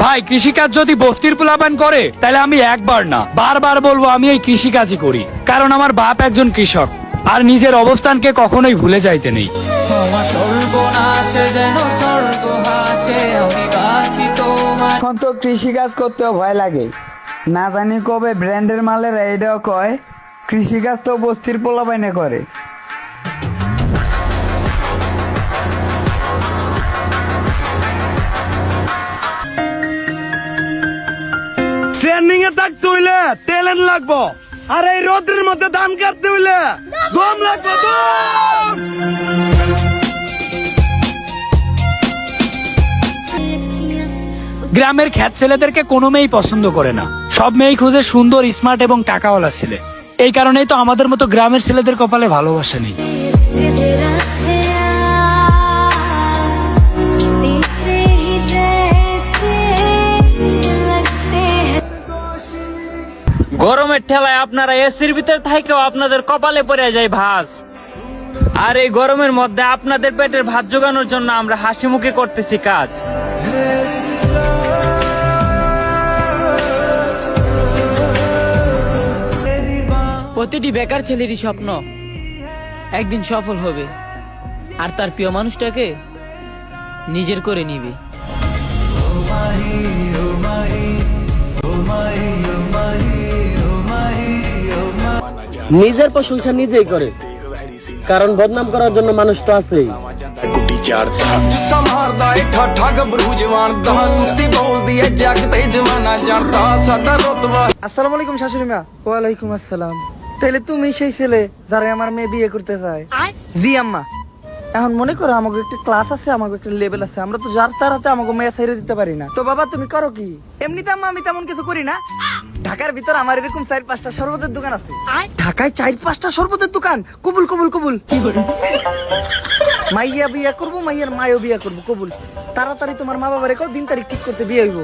ভাই কৃষিকাজ যদি বস্তির পোলাপান করে তাহলে আমি একবার না বারবার বলব আমি এই কৃষিকাজই করি। কারণ আমার বাপ একজন কৃষক আর নিজের অবস্থানকে কখনোই ভুলে যাইতে নেই। এখন তো কৃষিকাজ করতেও ভয় লাগে। না জানি কবে ব্র্যান্ডের মালের এইটাও কয় কৃষিকাজ তো বস্তির পোলাপাইনে করে। ট্রেনিং এ থাকতে হইলে ট্যালেন্ট লাগবো। আর এই রোদ্রের মধ্যে ধান কাটতে হইলে দম লাগবে গ্রামের খ্যাত ছেলেদেরকে কোনো মেয়েই পছন্দ করে না। সব মেয়েই খুঁজে সুন্দর স্মার্ট এবং টাকাওয়ালা ছেলে। এই কারণেই তো আমাদের মতো গ্রামের ছেলেদের কপালে ভালোবাসা নেই। গরমের ঠেলায় আপনারা এসির ভিতর থাকেও আপনাদের কপালে পড়ে যায় ভাস আর এই গরমের মধ্যে আপনাদের পেটের ভাত জোগানোর জন্য আমরা হাসি মুখে করতেছি কাজ। প্রতিটি বেকার ছেলেরই স্বপ্ন, একদিন সফল হবে। আর তার প্রিয় মানুষটাকে নিজের করে নিবে। নিজের প্রশংসা নিজেই করে। কারণ বদনাম করার জন্য মানুষ তো আছেই। আসসালামু আলাইকুম শাশুড়ি মা। ওয়ালাইকুম আসসালাম। তাহলে তুমি সেই ছেলে যারা আমার মেয়ে বিয়ে করতে চায়? জি আম্মা। এখন মনে করো আমাকে একটা ক্লাস আছে আমাকে একটা লেভেল আছে। আমরা তো যার তার হাতে আমাকে মেয়ে ছেড়ে দিতে পারি না। তো বাবা তুমি করো কি? এমনিতে আমি তেমন কিছু করি না। ঢাকার ভিতর আমার এরকম চার পাঁচটা শরবতের দোকান আছে। ঢাকায় চার পাঁচটা শরবতের দোকান। কবুল কবুল কবুল। কি মাইয়া বিয়া করব মাইয়ার মায়ও বিয়া করব কবুল। তাড়াতাড়ি তোমার মা বাবার রেখো দিন তারিখ ঠিক করতে বিয়ে হইব।